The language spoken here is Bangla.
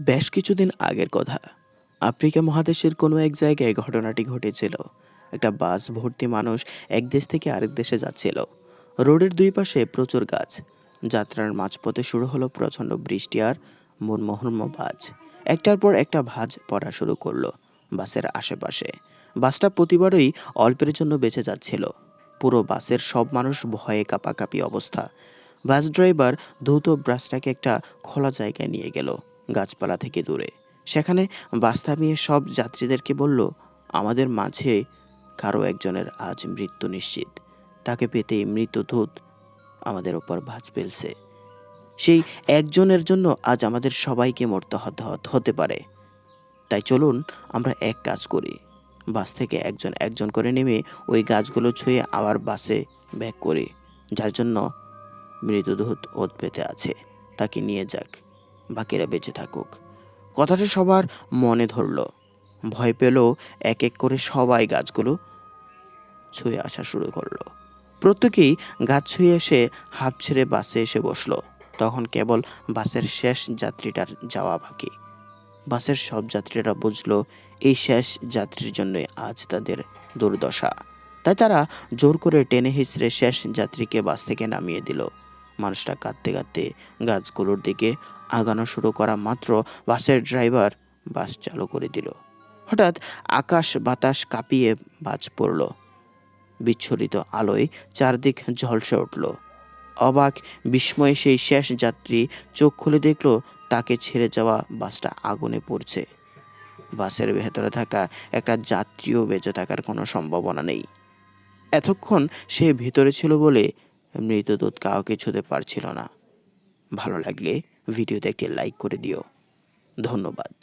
বেশ কিছুদিন আগের কথা। আফ্রিকা মহাদেশের কোনো এক জায়গায় ঘটনাটি ঘটেছিল। একটা বাস ভর্তি মানুষ এক দেশ থেকে আরেক দেশে যাচ্ছিল। রোডের দুই পাশে প্রচুর গাছ। যাত্রার মাঝপথে শুরু হলো প্রচণ্ড বৃষ্টি আর মনমোহন বাজ একটার পর একটা ভাঁজ পড়া শুরু করল বাসের আশেপাশে। বাসটা প্রতিবারই অল্পের জন্য বেঁচে যাচ্ছিল। পুরো বাসের সব মানুষ ভয়ে কাঁপাকাঁপি অবস্থা। বাস ড্রাইভার দ্রুত বাসটাকে একটা খোলা জায়গায় নিয়ে গেল গাছপালা থেকে দূরে। সেখানে বাস থামিয়ে সব যাত্রীদেরকে বলল, আমাদের মাঝে কারও একজনের আজ মৃত্যু নিশ্চিত। তাকে পেতেই মৃত্যুদূত আমাদের ওপর ভাঁজ ফেলছে। সেই একজনের জন্য আজ আমাদের সবাইকে মরতে হতে হতে পারে। তাই চলুন আমরা এক কাজ করি। বাস থেকে একজন একজন করে নেমে ওই গাছগুলো ছুঁয়ে আবার বাসে ব্যাক করে, যার জন্য মৃতদূত ওত পেতে আছে। তাকে নিয়ে যাক, বাকিরা বেঁচে থাকুক। কথাটা সবার মনে ধরল। ভয় পেলেও এক এক করে সবাই গাছগুলো ছুঁয়ে আসা শুরু করল। প্রত্যেকেই গাছ ছুঁয়ে এসে হাফ ছেড়ে বাসে এসে বসল। তখন কেবল বাসের শেষ যাত্রীটার যাওয়া বাকি। বাসের সব যাত্রীরা বুঝলো, এই শেষ যাত্রীর জন্যই আজ তাদের দুর্দশা। তাই তারা জোর করে টেনে হিচড়ে শেষ যাত্রীকে বাস থেকে নামিয়ে দিল। মানুষটা কাঁদতে কাঁদতে গাছগুলোর দিকে আগানো শুরু করা মাত্র বাসের ড্রাইভার বাস চালু করে দিল। হঠাৎ আকাশ বাতাস কাঁপিয়ে বাজ পড়ল। বিচ্ছরিত আলোয় চারদিক ঝলসে উঠল। অবাক, বিস্ময়ে সেই শেষ যাত্রী চোখ খুলে দেখল তাকে ছেড়ে যাওয়া বাসটা আগুনে পড়ছে। বাসের ভেতরে থাকা একটা যাত্রীও বেঁচে থাকার কোনো সম্ভাবনা নেই। এতক্ষণ সে ভিতরে ছিল বলে মৃতদূত কাউকে ছুঁতে পারছিল না। ভালো লাগলে ভিডিওতে একটি লাইক করে দিও। ধন্যবাদ।